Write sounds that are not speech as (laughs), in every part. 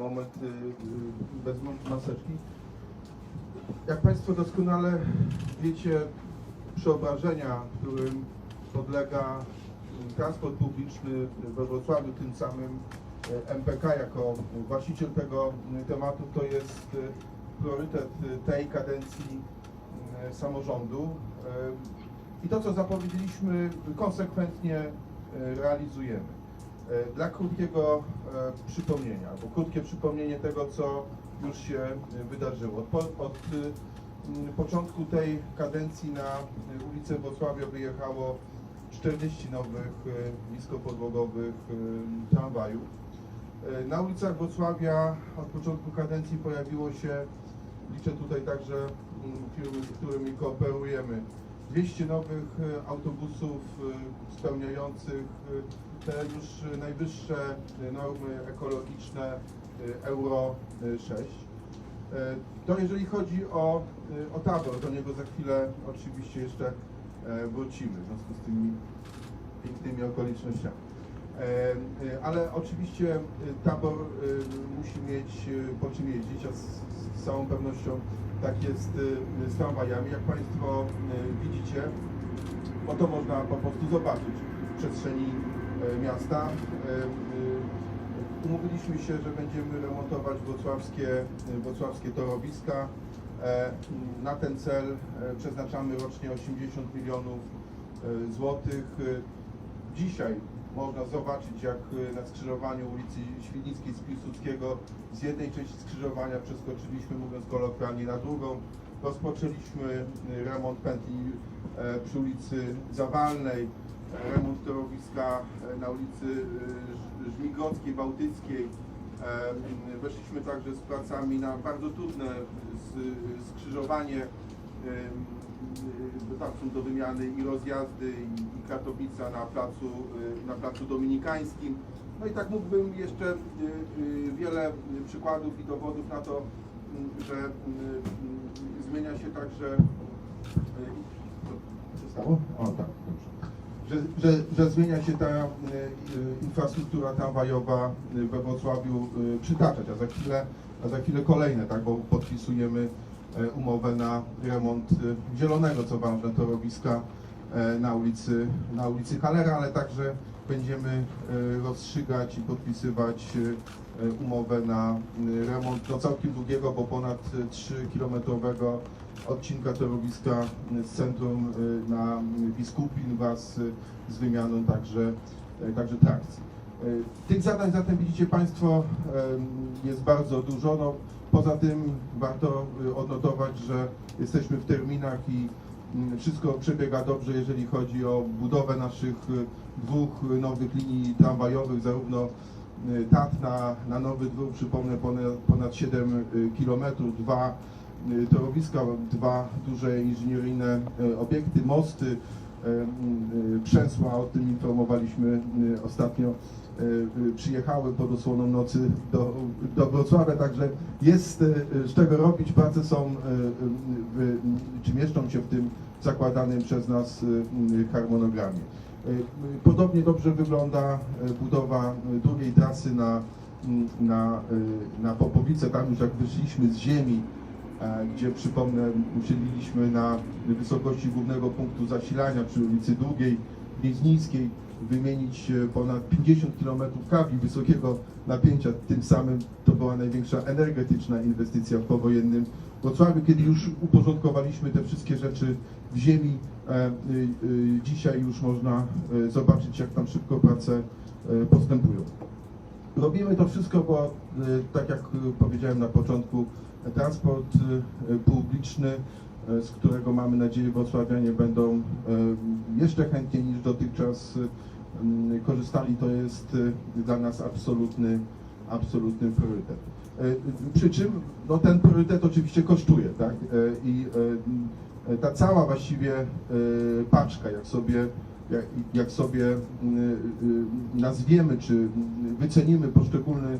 moment y, y, bez maseczki. Jak Państwo doskonale wiecie, przeobrażenia, którym podlega transport publiczny we Wrocławiu, tym samym y, MPK jako właściciel tego tematu, to jest priorytet tej kadencji samorządu. I to, co zapowiedzieliśmy, konsekwentnie realizujemy. E, Dla krótkiego e, przypomnienia, bo krótkie przypomnienie tego, co już się e, wydarzyło. Od, od y, m, początku tej kadencji na ulicę Wrocławia wyjechało 40 nowych niskopodłogowych tramwajów. Na ulicach Wrocławia od początku kadencji pojawiło się, liczę tutaj także mm, firmy, z którymi kooperujemy, 200 nowych autobusów spełniających te już najwyższe normy ekologiczne e, Euro e, 6. E, To jeżeli chodzi o, o tabor, do niego za chwilę oczywiście jeszcze e, wrócimy w związku z tymi pięknymi okolicznościami. E, Ale oczywiście tabor musi mieć po czym jeździć, a z, z całą pewnością tak jest z tramwajami. Jak Państwo widzicie, bo to można po prostu zobaczyć w przestrzeni miasta. E, e, Umówiliśmy się, że będziemy remontować wrocławskie, e, wrocławskie torowiska. E, Na ten cel e, przeznaczamy rocznie 80 milionów e, złotych. E, Dzisiaj można zobaczyć, jak e, na skrzyżowaniu ulicy Świdnickiej z Piłsudskiego z jednej części skrzyżowania przeskoczyliśmy, mówiąc kolokwialnie, na drugą. Rozpoczęliśmy e, remont pętli e, przy ulicy Zawalnej, e, remont torowiska e, na ulicy e, Ż- Żmigockiej, Bałtyckiej. Weszliśmy także z pracami na bardzo trudne skrzyżowanie y, tam do wymiany i rozjazdy i, Katowica na placu, y, na placu dominikańskim. No i tak mógłbym jeszcze y, y, wiele y, przykładów i dowodów na to, y, że y, y, zmienia się także. y, Co stało? O tak, dobrze. Że, że, że zmienia się ta y, y, infrastruktura tramwajowa y, we Wrocławiu przytaczać, a za chwilę, a za chwilę kolejne, tak, bo podpisujemy e, umowę na remont e, zielonego, co ważne, torowiska e, na ulicy, na ulicy Halera, ale także będziemy e, rozstrzygać i podpisywać e, umowę na e, remont no, całkiem długiego, bo ponad 3-kilometrowego odcinka torowiska z centrum na Biskupin wraz z wymianą także, także trakcji. Tych zadań zatem widzicie Państwo jest bardzo dużo. No, poza tym warto odnotować, że jesteśmy w terminach i mm, wszystko przebiega dobrze, jeżeli chodzi o budowę naszych dwóch y, nowych linii tramwajowych, zarówno y, TAT na, na nowy dwór, przypomnę ponad, ponad 7 km, dwa y, torowiska, dwa duże inżynieryjne y, obiekty, mosty, y, y, przesła, o tym informowaliśmy y, ostatnio, y, y, przyjechały pod osłoną nocy do, do Wrocławia, także jest y, y, z czego robić, prace są, y, y, w, czy mieszczą się w tym zakładanym przez nas y, y, harmonogramie. Y, Podobnie dobrze wygląda y, budowa y, drugiej trasy na, mm, na, na Popowice, tam już jak wyszliśmy z ziemi, e, gdzie przypomnę, usiedliliśmy na wysokości głównego punktu zasilania przy ulicy Długiej, Gnieźnickiej, wymienić e, ponad 50 km kabli wysokiego napięcia. Tym samym to była największa energetyczna inwestycja w powojennym Wrocławiu, kiedy już uporządkowaliśmy te wszystkie rzeczy w ziemi. e, y, y, Dzisiaj już można e, zobaczyć, jak tam szybko prace e, postępują. Robimy to wszystko, bo e, tak jak e, powiedziałem na początku, e, transport e, publiczny, e, z którego mamy nadzieję wrocławianie będą e, jeszcze chętniej niż dotychczas e, korzystali, to jest e, dla nas absolutny, absolutny priorytet. E, Przy czym no, ten priorytet oczywiście kosztuje, tak? E, I e, ta cała właściwie paczka, jak sobie jak, jak sobie nazwiemy czy wycenimy poszczególne,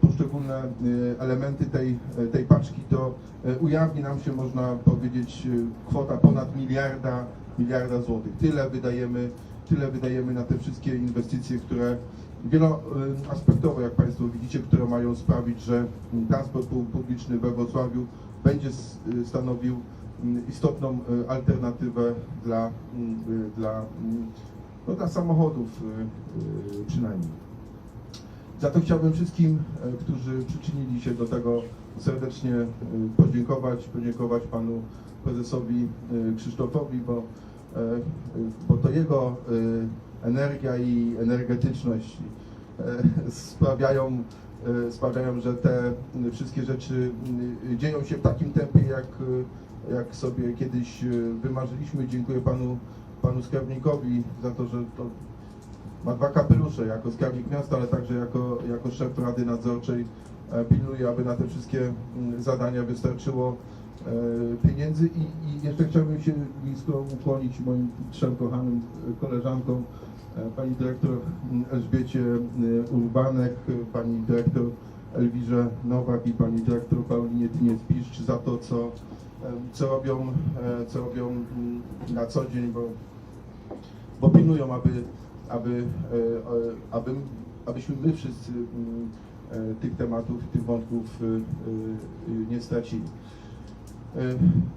poszczególne y, elementy tej, tej paczki, to ujawni nam się, można powiedzieć, kwota ponad miliarda, miliarda złotych. Tyle wydajemy, tyle wydajemy na te wszystkie inwestycje, które, wieloaspektowe, jak Państwo widzicie, które mają sprawić, że transport pu- publiczny we Wrocławiu będzie stanowił mm, istotną alternatywę dla, mm, dla, mm, no, dla samochodów przynajmniej. Za to chciałbym wszystkim, e, którzy przyczynili się do tego serdecznie e, podziękować, podziękować panu prezesowi e, Krzysztofowi, bo, bo to jego energia i energetyczność sprawiają, sprawiają, że te wszystkie rzeczy dzieją się w takim tempie, jak, jak sobie kiedyś wymarzyliśmy. Dziękuję panu, panu skarbnikowi za to, że to ma dwa kapelusze, jako skarbnik miasta, ale także jako, jako szef Rady Nadzorczej e, pilnuje, aby na te wszystkie mm, zadania wystarczyło e, pieniędzy. I, i jeszcze chciałbym się blisko ukłonić moim trzem kochanym e, koleżankom, pani dyrektor mm, Elżbiecie Urbanek, pani dyrektor Elwirze Nowak i pani dyrektor Paulinie Tyniec-Piszcz za to, co, co robią, co robią mm, na co dzień, bo bo pilnują, aby, aby, e, e, aby, abyśmy my wszyscy mm, e, tych tematów, tych wątków nie stracili.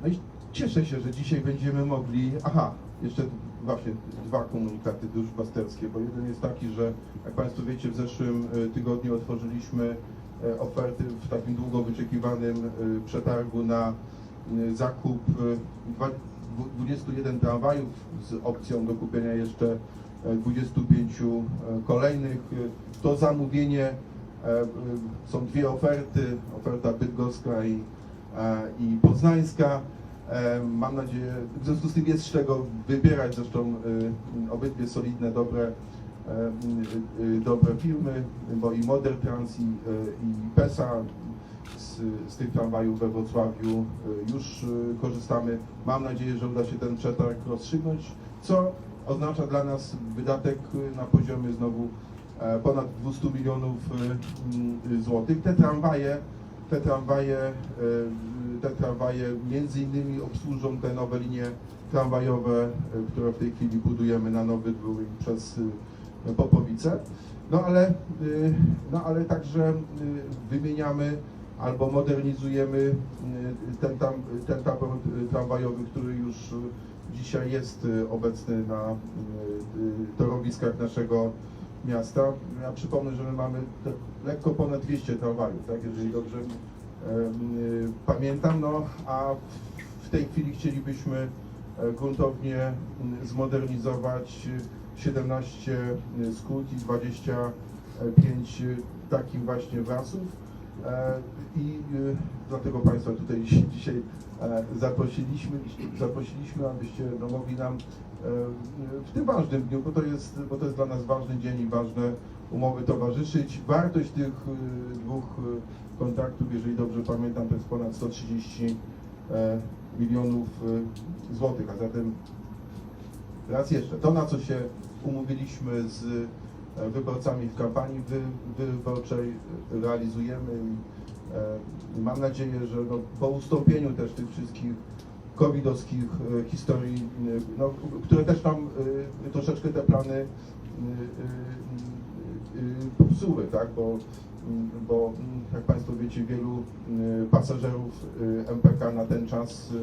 No i cieszę się, że dzisiaj będziemy mogli, aha, jeszcze właśnie dwa komunikaty duszpasterskie, bo jeden jest taki, że jak Państwo wiecie, w zeszłym tygodniu otworzyliśmy oferty w takim długo wyczekiwanym przetargu na zakup e, dwa- dwu- 21 tramwajów z opcją do kupienia jeszcze 25 e, kolejnych. E, To zamówienie e, e, są dwie oferty, oferta bydgoska i, e, i poznańska. E, Mam nadzieję, w związku z tym jest z czego wybierać, zresztą e, obydwie solidne, dobre, e, e, dobre firmy, bo i Modern Trans i, e, i PESA z, z tych tramwajów we Wrocławiu e, już e, korzystamy. Mam nadzieję, że uda się ten przetarg rozstrzygnąć, co oznacza dla nas wydatek e, na poziomie znowu e, ponad 200 milionów e, mm, złotych. Te tramwaje, te tramwaje, e, te tramwaje między innymi obsłużą te nowe linie tramwajowe, które w tej chwili budujemy na Nowy Dwór przez Popowice. No ale, y, no ale także y, wymieniamy albo modernizujemy y, ten, tam, ten tabor y, tramwajowy, który już y, dzisiaj jest y, obecny na y, y, torowiskach naszego miasta. Ja przypomnę, że my mamy lekko ponad 200 tramwajów, tak, jeżeli dobrze pamiętam, no a w tej chwili chcielibyśmy e, gruntownie zmodernizować y, 17 skut i 25 y, takich właśnie wrazów. E, I y, dlatego Państwa tutaj dzi- dzisiaj e, zaprosiliśmy, zaprosiliśmy, abyście mogli nam e, w tym ważnym dniu, bo to, jest, bo to jest dla nas ważny dzień i ważne umowy towarzyszyć. Wartość tych dwóch kontraktów, jeżeli dobrze pamiętam, to jest ponad 130 e, milionów złotych, a zatem raz jeszcze, to na co się umówiliśmy z e, wyborcami w kampanii wy, wyborczej e, realizujemy i e, mam nadzieję, że no, po ustąpieniu też tych wszystkich covidowskich e, historii, e, no, które też nam e, troszeczkę te plany e, e, e, popsuły, tak, bo, bo jak Państwo wiecie, wielu e, pasażerów e, MPK na ten czas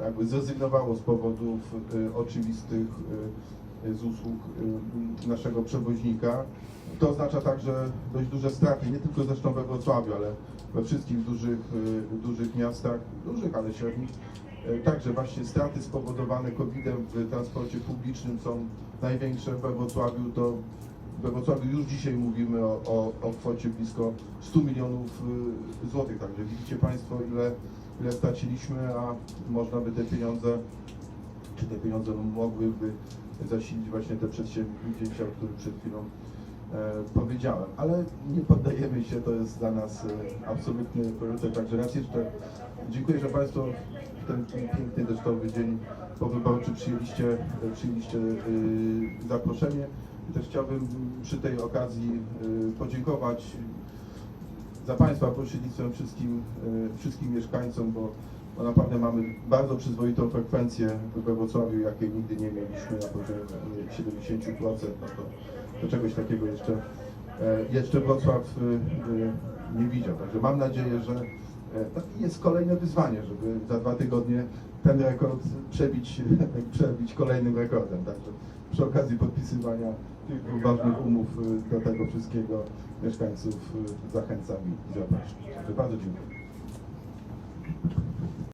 e, jakby zrezygnowało z powodów e, oczywistych e, z usług e, naszego przewoźnika. To oznacza także dość duże straty, nie tylko zresztą we Wrocławiu, ale we wszystkich dużych, e, dużych miastach, dużych, ale średnich. E, Także właśnie straty spowodowane COVID-em w transporcie publicznym są największe we Wrocławiu. To we Wrocławiu już dzisiaj mówimy o, o, o kwocie blisko 100 milionów y, złotych. Także widzicie Państwo, ile, ile straciliśmy, a można by te pieniądze, te pieniądze mogłyby zasilić właśnie te przedsięwzięcia, o których przed chwilą e, powiedziałem. Ale nie poddajemy się, to jest dla nas e, absolutny priorytet. Także raz jeszcze dziękuję, że Państwo w ten piękny deszczowy dzień powyborczy przyjęliście, e, przyjęliście e, zaproszenie. I też chciałbym przy tej okazji e, podziękować za Państwa pośrednictwem wszystkim, e, wszystkim mieszkańcom, bo, bo naprawdę mamy bardzo przyzwoitą frekwencję we Wrocławiu, jakiej nigdy nie mieliśmy na poziomie e, 70%. No to, to czegoś takiego jeszcze e, jeszcze Wrocław e, e, nie widział. Także mam nadzieję, że jest kolejne wyzwanie, żeby za dwa tygodnie ten rekord przebić, (laughs) przebić kolejnym rekordem. Także przy okazji podpisywania tych ważnych umów do tego wszystkiego mieszkańców zachęcam i zapraszam. Bardzo dziękuję.